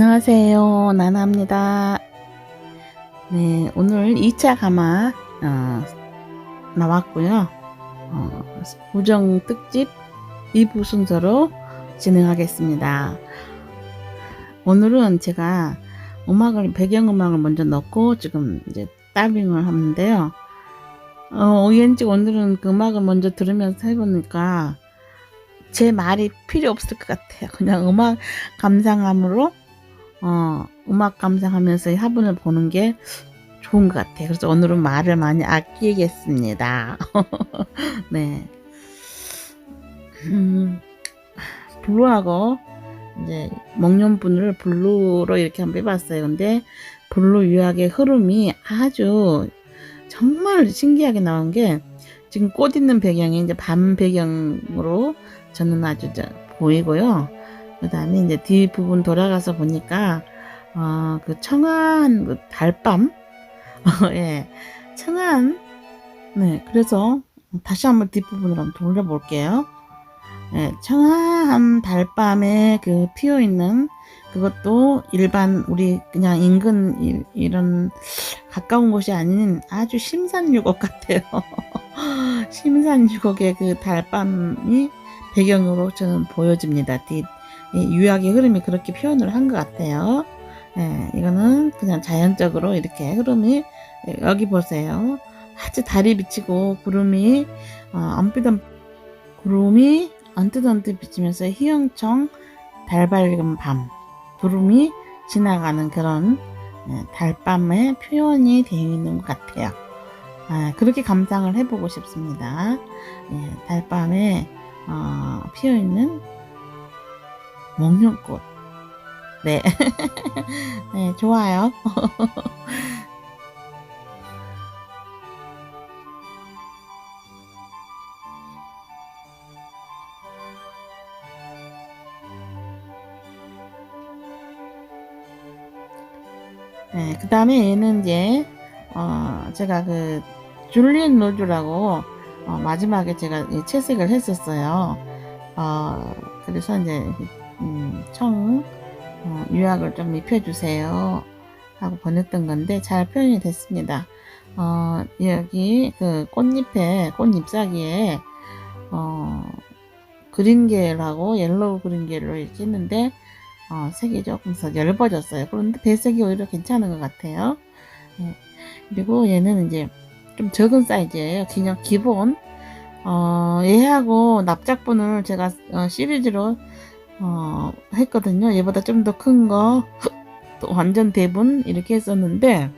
안녕하세요. 나나입니다. 네, 오늘 2차 가마 어, 나왔고요. 어, 고정 특집 2부 순서로 진행하겠습니다. 오늘은 제가 음악을 배경음악을 먼저 넣고 지금 이제 더빙을 하는데요. 어, 왠지 오늘은 그 음악을 먼저 들으면서 해보니까 제 말이 필요 없을 것 같아요. 그냥 음악 감상함으로 어, 음악 감상하면서 이 화분을 보는 게 좋은 것 같아요. 그래서 오늘은 말을 많이 아끼겠습니다. 네. 음, 블루하고 이제 목련분을 블루로 이렇게 한번 빼봤어요. 근데 블루 유학의 흐름이 아주 정말 신기하게 나온 게 지금 꽃 있는 배경이 이제 밤 배경으로 저는 아주 저 보이고요. 그 다음에 이제 뒷부분 돌아가서 보니까, 어, 그 청아한 그 달밤? 예. 청아한, 네. 그래서 다시 한번 뒷부분으로 한번 돌려볼게요. 예. 청아한 달밤에 그 피어 있는 그것도 일반 우리 그냥 인근 이, 이런 가까운 곳이 아닌 아주 심산유곡 같아요. 심산유곡의 그 달밤이 배경으로 저는 보여집니다. 뒷 유학의 흐름이 그렇게 표현을 한 것 같아요. 예, 이거는 그냥 자연적으로 이렇게 흐름이 예, 여기 보세요. 아주 달이 비치고 구름이 어, 언뜻언 구름이 언뜻언뜻 비치면서 희영청 달밝은 밤 구름이 지나가는 그런 예, 달밤의 표현이 되어 있는 것 같아요. 아, 그렇게 감상을 해보고 싶습니다. 예, 달밤에 어, 피어 있는 목련꽃. 네. 네, 좋아요. 네, 그 다음에 얘는 이제, 어, 제가 그, 줄리엔 로즈라고, 어, 마지막에 제가 채색을 했었어요. 어, 그래서 이제, 음, 청, 어, 유약을 좀 입혀주세요. 하고 보냈던 건데, 잘 표현이 됐습니다. 어, 여기 그 꽃잎에, 꽃잎사기에, 어, 그린계열하고 옐로우 그린계열로 이렇게 했는데, 어, 색이 조금 더 엷어졌어요. 그런데 배색이 오히려 괜찮은 것 같아요. 예. 그리고 얘는 이제 좀 적은 사이즈예요. 그냥 기본. 어, 얘하고 납작분을 제가 어, 시리즈로 어, 했거든요. 얘보다 좀 더 큰 거, 또 완전 대분 이렇게 했었는데,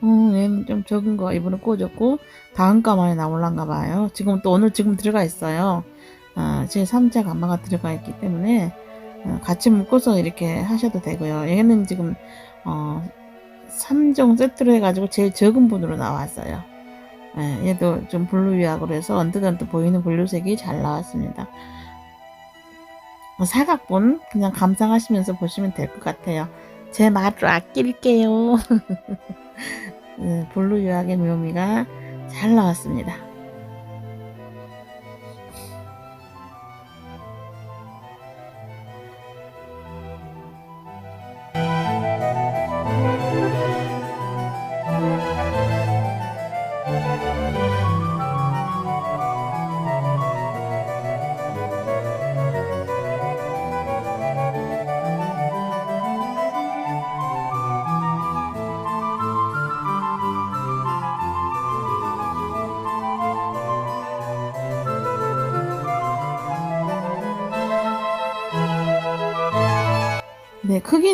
어, 얘는 좀 적은 거 이번에 꽂았고 다음 가마에 나올란가 봐요. 지금 또 오늘 지금 들어가 있어요. 어, 제 3자 가마가 들어가 있기 때문에 어, 같이 묶어서 이렇게 하셔도 되고요. 얘는 지금 어, 3종 세트로 해가지고 제일 적은 분으로 나왔어요. 예, 얘도 좀 블루 위약으로 해서 언뜻언뜻 보이는 블루색이 잘 나왔습니다. 어, 사각분 그냥 감상하시면서 보시면 될 것 같아요. 제 말을 아낄게요. 네, 블루 유학의 묘미가 잘 나왔습니다.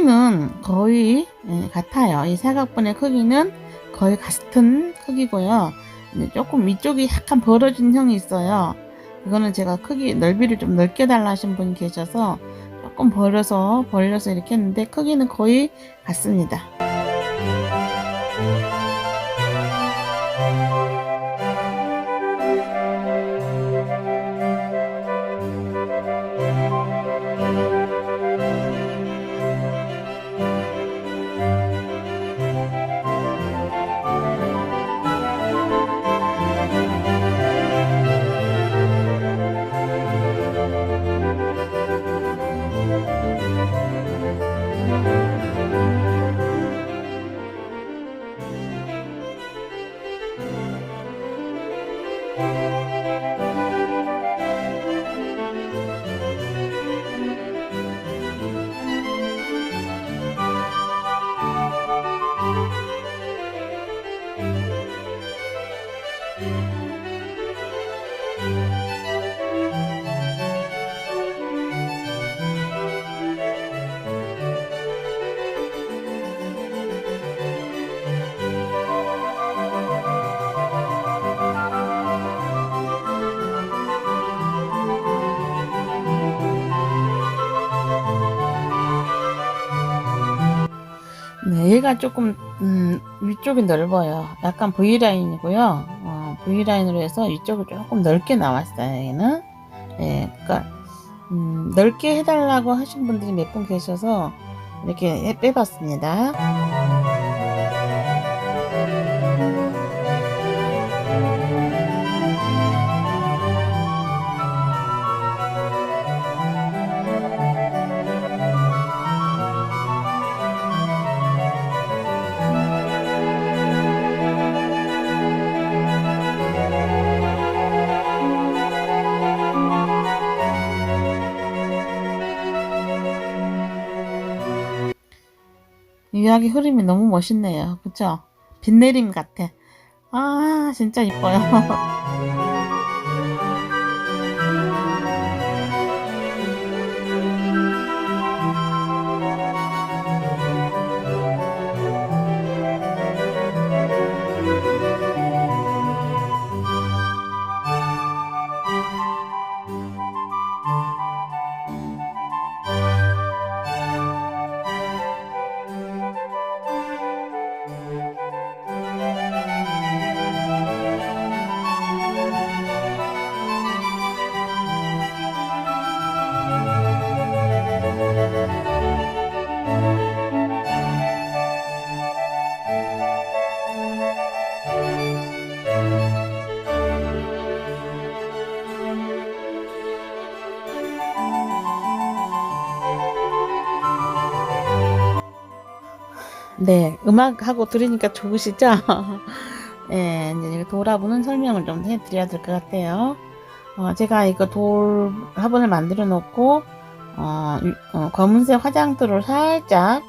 크기는 거의 예, 같아요. 이 사각분의 크기는 거의 같은 크기고요. 조금 위쪽이 약간 벌어진 형이 있어요. 이거는 제가 크기 넓이를 좀 넓게 달라 하신 분이 계셔서 조금 벌려서 벌려서 이렇게 했는데 크기는 거의 같습니다. 위가 조금 음, 위쪽이 넓어요. 약간 V 라인이고요. 어, V 라인으로 해서 위쪽이 조금 넓게 나왔어요. 얘는. 예, 그러니까 음, 넓게 해달라고 하신 분들이 몇 분 계셔서 이렇게 해- 빼봤습니다. 이야기 흐름이 너무 멋있네요. 그쵸? 빛내림 같아. 아, 진짜 이뻐요. 네, 음악하고 들으니까 좋으시죠? 네, 이제 돌화분은 설명을 좀 해드려야 될 것 같아요. 어, 제가 이거 돌 화분을 만들어 놓고, 어, 유- 어, 검은색 화장토를 살짝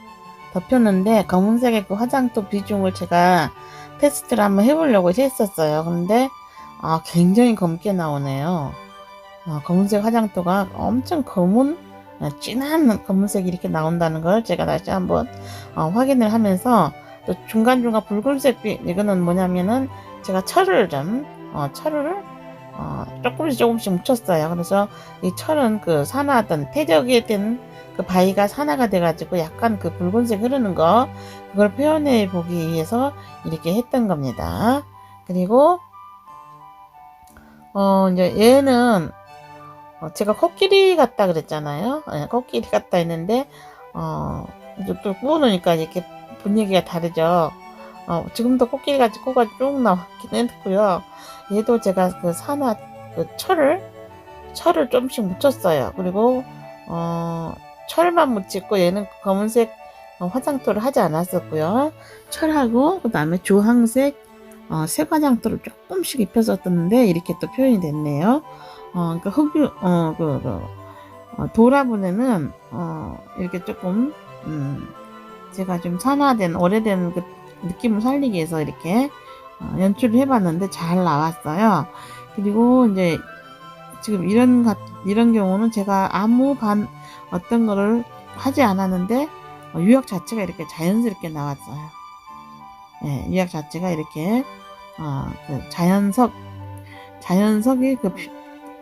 덮였는데, 검은색의 그 화장토 비중을 제가 테스트를 한번 해보려고 했었어요. 근데, 아, 굉장히 검게 나오네요. 어, 검은색 화장토가 엄청 검은, 어, 진한 검은색이 이렇게 나온다는 걸 제가 다시 한번 어, 확인을 하면서 또 중간중간 붉은색 빛 이거는 뭐냐면은 제가 철을 좀 어, 철을 어, 조금씩 조금씩 묻혔어요. 그래서 이 철은 그 산화된 퇴적이 된그 바위가 산화가 돼가지고 약간 그 붉은색 흐르는 거 그걸 표현해 보기 위해서 이렇게 했던 겁니다. 그리고 어 이제 얘는 어, 제가 코끼리 같다 그랬잖아요. 예, 코끼리 같다 했는데 어 또 구워놓으니까 이렇게 분위기가 다르죠. 어, 지금도 코끼리 같이 코가 쭉 나왔긴 했고요. 얘도 제가 그 산화 그 철을 철을 좀씩 묻혔어요. 그리고 어, 철만 묻히고 얘는 검은색 어, 화장토를 하지 않았었고요. 철하고 그 다음에 주황색 어, 색 화장토를 조금씩 입혔었는데 이렇게 또 표현이 됐네요. 어, 그러니까 흑유 어, 그, 그 어, 도라분에는 어, 이렇게 조금 음, 제가 좀 산화된 오래된 그 느낌을 살리기 위해서 이렇게 어, 연출을 해봤는데 잘 나왔어요. 그리고 이제 지금 이런 가- 이런 경우는 제가 아무 반 어떤 거를 하지 않았는데 어, 유약 자체가 이렇게 자연스럽게 나왔어요. 예, 유약 자체가 이렇게 어, 그 자연석 자연석이 그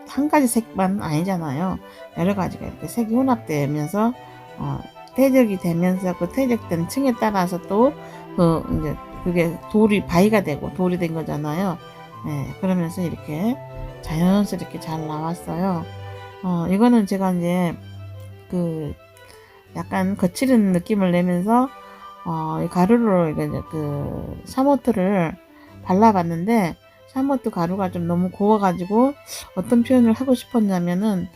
한 가지 색만 아니잖아요. 여러 가지가 이렇게 색이 혼합되면서 어, 퇴적이 되면서 그 퇴적된 층에 따라서 또그 이제 그게 돌이 바위가 되고 돌이 된 거잖아요. 예, 그러면서 이렇게 자연스럽게 잘 나왔어요. 어, 이거는 제가 이제 그 약간 거칠은 느낌을 내면서 어, 이 가루로 이제 그 샤모트를 발라봤는데 샤모트 가루가 좀 너무 고워가지고 어떤 표현을 하고 싶었냐면은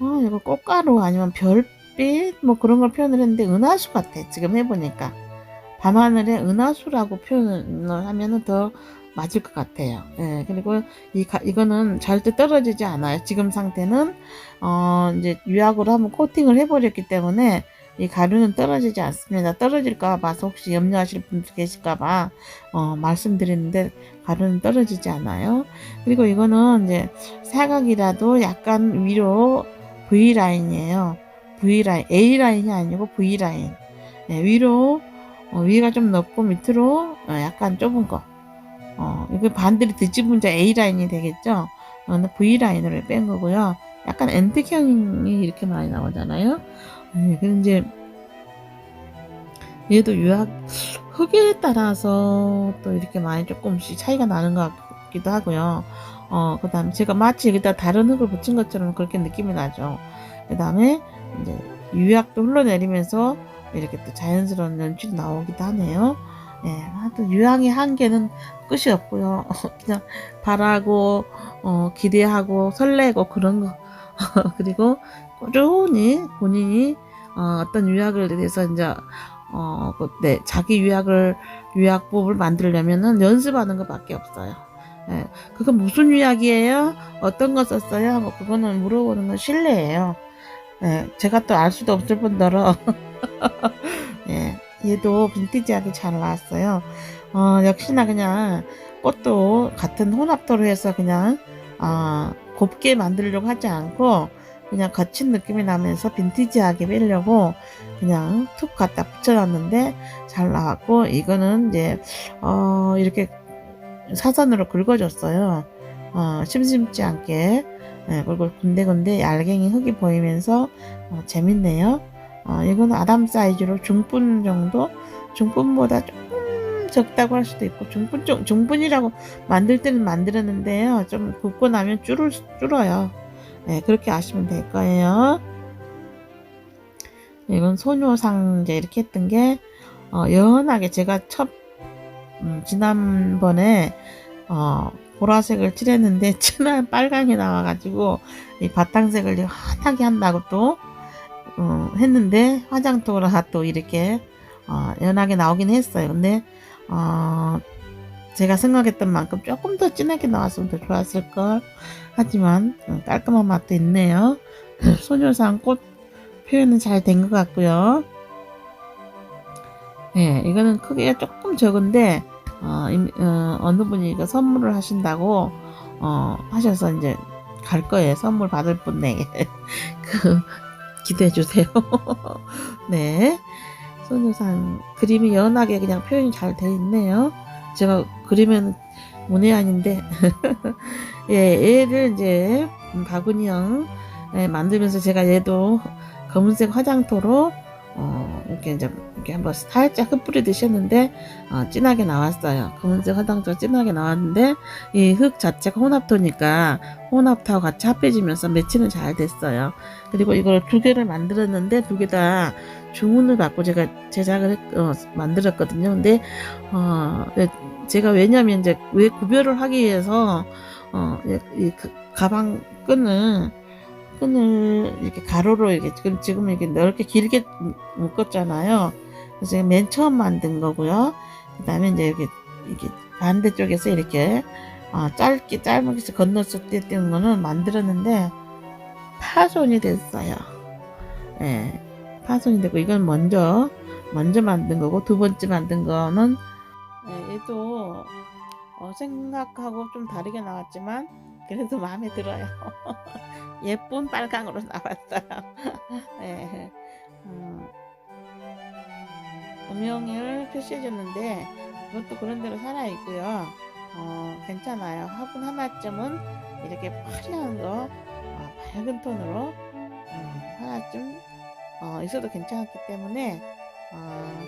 어, 이거 꽃가루 아니면 별빛 뭐 그런 걸 표현을 했는데 은하수 같아 지금 해보니까 밤하늘의 은하수라고 표현을 하면은 더 맞을 것 같아요. 예, 그리고 이 가, 이거는 절대 떨어지지 않아요. 지금 상태는 어 이제 유약으로 한번 코팅을 해버렸기 때문에 이 가루는 떨어지지 않습니다. 떨어질까 봐서 혹시 염려하실 분들 계실까 봐 어, 말씀드리는데 가루는 떨어지지 않아요. 그리고 이거는 이제 사각이라도 약간 위로 V 라인이에요. V 라인, A 라인이 아니고 V 라인. 네, 위로 어, 위가 좀 높고 밑으로 어, 약간 좁은 거. 어, 이거 반대로 뒤집은 자 A 라인이 되겠죠. 어, V 라인으로 뺀 거고요. 약간 엔트형이 이렇게 많이 나오잖아요. 네, 근데 이제 얘도 유학 흑에 따라서 또 이렇게 많이 조금씩 차이가 나는 것 같기도 하고요. 어, 그 다음에 제가 마치 여기다 다른 흙을 붙인 것처럼 그렇게 느낌이 나죠. 그 다음에 이제 유약도 흘러내리면서 이렇게 또 자연스러운 연출이 나오기도 하네요. 예, 하여튼 유양의 한계는 끝이 없고요. 그냥 바라고, 어, 기대하고, 설레고, 그런 거. 그리고 꾸준히 본인이, 어, 어떤 유약을 대해서 이제, 어, 그, 네, 자기 유약을, 유약법을 만들려면은 연습하는 것 밖에 없어요. 예, 그건 무슨 유약이에요? 어떤 거 썼어요? 뭐, 그거는 물어보는 건 실례예요. 예, 제가 또 알 수도 없을 뿐더러, 예, 얘도 빈티지하게 잘 나왔어요. 어, 역시나 그냥 꽃도 같은 혼합도로 해서 그냥, 어, 곱게 만들려고 하지 않고, 그냥 거친 느낌이 나면서 빈티지하게 빼려고 그냥 툭 갖다 붙여놨는데 잘 나왔고, 이거는 이제, 어, 이렇게 사선으로 긁어줬어요. 어, 심심치 않게. 예, 그리고 군데군데 얄갱이 흙이 보이면서 어, 재밌네요. 어, 이건 아담 사이즈로 중분 정도? 중분보다 조금 적다고 할 수도 있고, 중분, 중, 중분이라고 만들 때는 만들었는데요. 좀 굽고 나면 줄을, 줄어요. 네, 그렇게 아시면 될 거예요. 이건 소녀상 이제 이렇게 했던 게, 어, 연하게 제가 첫, 음, 지난번에, 어, 보라색을 칠했는데, 진한 빨강이 나와가지고, 이 바탕색을 환하게 한다고 또, 어, 했는데 화장토가 또 이렇게 어, 연하게 나오긴 했어요. 근데 어, 제가 생각했던 만큼 조금 더 진하게 나왔으면 더 좋았을 걸. 하지만 어, 깔끔한 맛도 있네요. 소녀상 꽃 표현은 잘 된 것 같고요. 예, 이거는 크기가 조금 적은데 어, 임- 어, 어느 분이 이거 선물을 하신다고 어, 하셔서 이제 갈 거예요. 선물 받을 분에게 그 기대해 주세요. 네. 소녀상 그림이 연하게 그냥 표현이 잘 돼 있네요. 제가 그리면 문외한인데. 예, 얘를 이제 바구니형 예, 만들면서 제가 얘도 검은색 화장토로 어, 이렇게 이제 이렇게 한번 살짝 흩뿌리듯이 했는데 어, 진하게 나왔어요. 검은색 화장토 진하게 나왔는데 이 흙 자체가 혼합토니까 혼합토하고 같이 합해지면서 매치는 잘 됐어요. 그리고 이걸 두 개를 만들었는데 두 개 다 주문을 받고 제가 제작을 했, 어, 만들었거든요. 근데 어, 예, 제가 왜냐면 이제 왜 구별을 하기 위해서 어, 이, 이 가- 가방 끈을 끈을 이렇게 가로로 이렇게 지금 이렇게 넓게 길게 묶었잖아요. 그래서 맨 처음 만든 거고요. 그다음에 이제 이렇게 이렇게 반대쪽에서 이렇게 어, 짧게 짧게 때 뜨는 거는 만들었는데 파손이 됐어요. 예, 파손이 되고 이건 먼저 먼저 만든 거고 두 번째 만든 거는 예, 얘도 어, 생각하고 좀 다르게 나왔지만 그래도 마음에 들어요. 예쁜 빨강으로 나왔어요. 예, 음, 음영을 표시해줬는데 그것도 그런 대로 살아 있고요. 어, 괜찮아요. 화분 하나쯤은 이렇게 화려한 거 어, 밝은 톤으로 음, 하나쯤 어, 있어도 괜찮았기 때문에 어,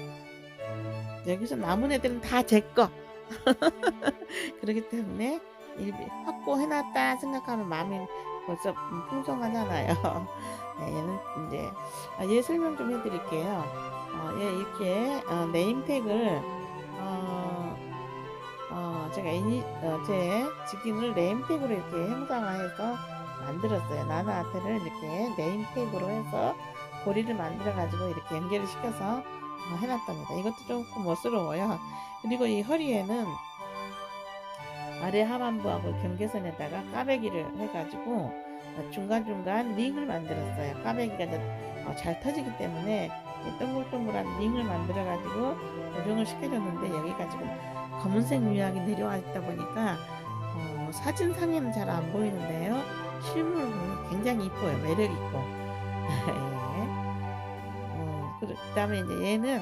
여기서 남은 애들은 다 제 거. 그렇기 때문에 일- 확보해놨다 생각하면 마음이 벌써 음, 풍성하잖아요. 네, 얘는 이제 아, 얘 설명 좀 해드릴게요. 어, 얘 이렇게 어, 네임택을 어, 어, 제가 애니, 어, 제 직인을 네임택으로 이렇게 형상화해서 만들었어요. 아트를 이렇게 네임택으로 해서 고리를 만들어 가지고 이렇게 연결을 시켜서 어, 해놨답니다. 이것도 조금 멋스러워요. 그리고 이 허리에는 아래 하반부하고 경계선에다가 까베기를 해가지고 어, 중간중간 링을 만들었어요. 까베기가 어, 잘 터지기 때문에 이 동글동글한 링을 만들어가지고 고정을 시켜줬는데 여기가 지금 검은색 유약이 내려와 있다 보니까 어, 사진상에는 잘 안 보이는데요. 보면 굉장히 이뻐요. 매력 있고. 예. 어, 그 다음에 이제 얘는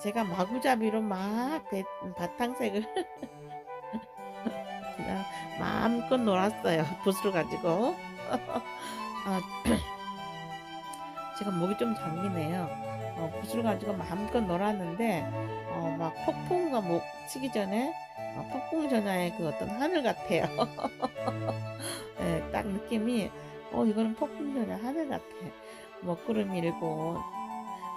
제가 마구잡이로 막 배- 바탕색을 마음껏 놀았어요. 붓을 가지고. 아, 제가 목이 좀 잠기네요. 어, 붓을 가지고 마음껏 놀았는데 어, 막 폭풍과 뭐 치기 전에 어, 폭풍 전야의 그 어떤 하늘 같아요. 예, 딱 느낌이 어 이거는 폭풍 전야 하늘 같아. 먹구름 일고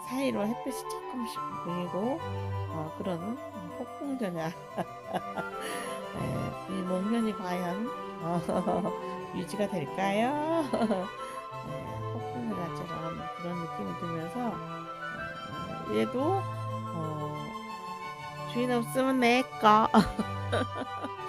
사이로 햇빛이 조금씩 보이고 어, 그런 폭풍 전야. 예, 이 목련이 과연 어, 유지가 될까요? 예, 폭풍 전야처럼 그런 느낌이 들면서 어, 얘도 어, 주인 없으면 내 거.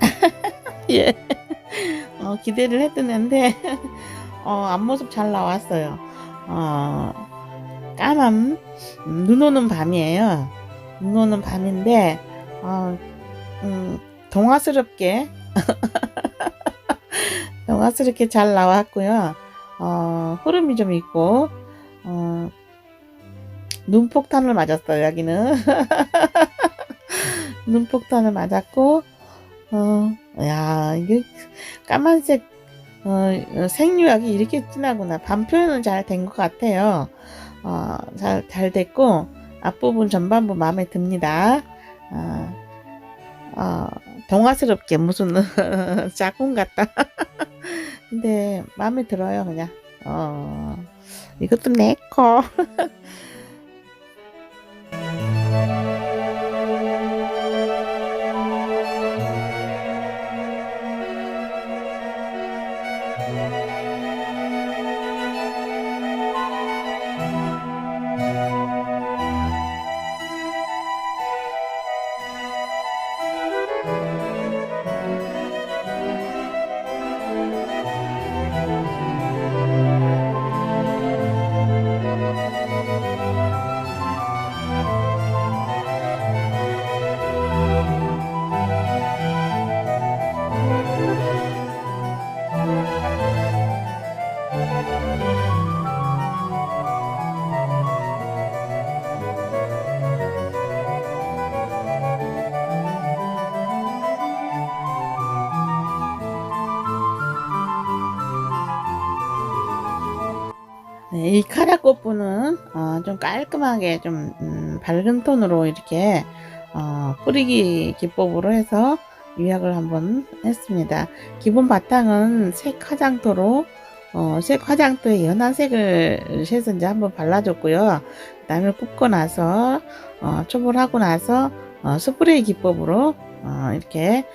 예. 어, 기대를 했었는데 어, 앞모습 잘 나왔어요. 어, 까만 음, 눈 오는 밤이에요. 눈 오는 밤인데 어, 음, 동화스럽게 동화스럽게 잘 나왔고요. 어, 흐름이 좀 있고 어, 눈폭탄을 맞았어요. 여기는 눈폭탄을 맞았고 어, 야 이게 까만색 어, 생유학이 이렇게 진하구나. 밤 표현은 잘 된 것 같아요. 어, 잘, 잘 됐고, 앞부분 전반부 마음에 듭니다. 어, 어, 동화스럽게 무슨 작품 같다. 근데 마음에 들어요, 그냥. 어, 이것도 내 거. 이 카라꽃분은 어, 좀 깔끔하게 좀 음, 밝은 톤으로 이렇게 어, 뿌리기 기법으로 해서 유약을 한번 했습니다. 기본 바탕은 색 화장토로 어, 색 화장토에 연한 색을 해서 이제 한번 발라줬고요. 그 다음에 굽고 나서 어, 초벌하고 나서 어, 스프레이 기법으로 어, 이렇게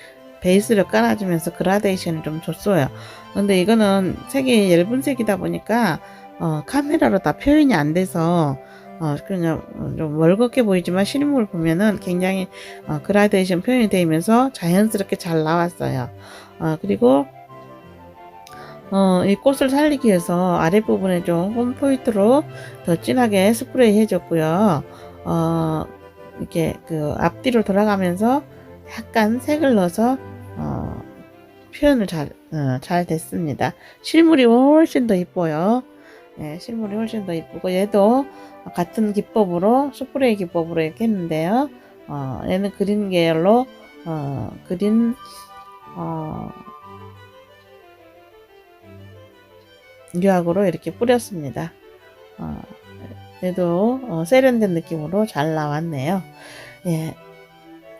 베이스를 깔아주면서 그라데이션을 좀 줬어요. 근데 이거는 색이 얇은 색이다 보니까 어, 카메라로 다 표현이 안 돼서 어, 그냥 좀 멀겋게 보이지만 실물 보면은 굉장히 어, 그라데이션 표현이 되면서 자연스럽게 잘 나왔어요. 어, 그리고 어, 이 꽃을 살리기 위해서 아랫부분에 좀 홈포인트로 더 진하게 스프레이 해줬고요. 어, 이렇게 그 앞뒤로 돌아가면서 약간 색을 넣어서 어, 표현을 잘, 어, 잘 됐습니다. 실물이 훨씬 더 이뻐요. 예, 실물이 훨씬 더 이쁘고 얘도 같은 기법으로 스프레이 기법으로 이렇게 했는데요. 어, 얘는 그린 계열로 어, 그린 어, 유약으로 이렇게 뿌렸습니다. 어, 얘도 어, 세련된 느낌으로 잘 나왔네요. 예,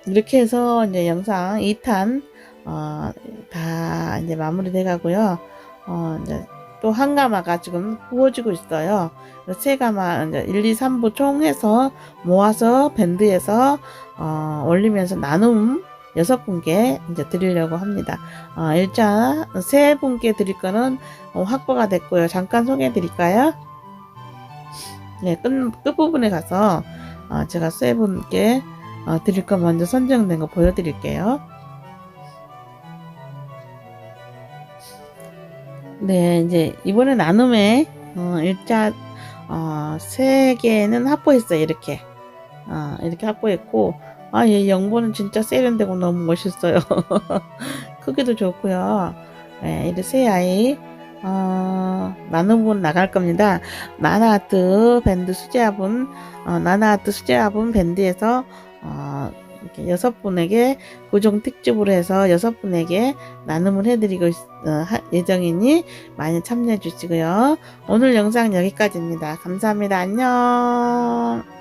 이렇게 해서 이제 영상 2탄 어, 다 이제 마무리돼 가고요. 어, 이제 또 한 가마가 지금 구워지고 있어요. 세 가마 이제 1, 2, 3부 총 해서 모아서 밴드에서 어, 올리면서 나눔 여섯 분께 이제 드리려고 합니다. 어, 일단 세 분께 드릴 거는 어, 확보가 됐고요. 잠깐 소개해 드릴까요? 네, 끝, 끝부분에 가서 어, 제가 세 분께 어, 드릴 거 먼저 선정된 거 보여드릴게요. 네, 이제 이번에 나눔에 어, 일자 어, 세 개는 확보했어요. 이렇게 어, 이렇게 확보했고 아, 얘 영보는 진짜 세련되고 너무 멋있어요. 크기도 좋고요. 네, 이렇게 세 아이 어, 나눔분 나갈 겁니다. 나나아트 밴드 수제화분 어, 나나아트 수제화분 밴드에서 어, 이렇게 여섯 분에게 구종 특집으로 해서 여섯 분에게 나눔을 해드리고 있- 어, 하- 예정이니 많이 참여해 주시고요. 오늘 영상 여기까지입니다. 감사합니다. 안녕.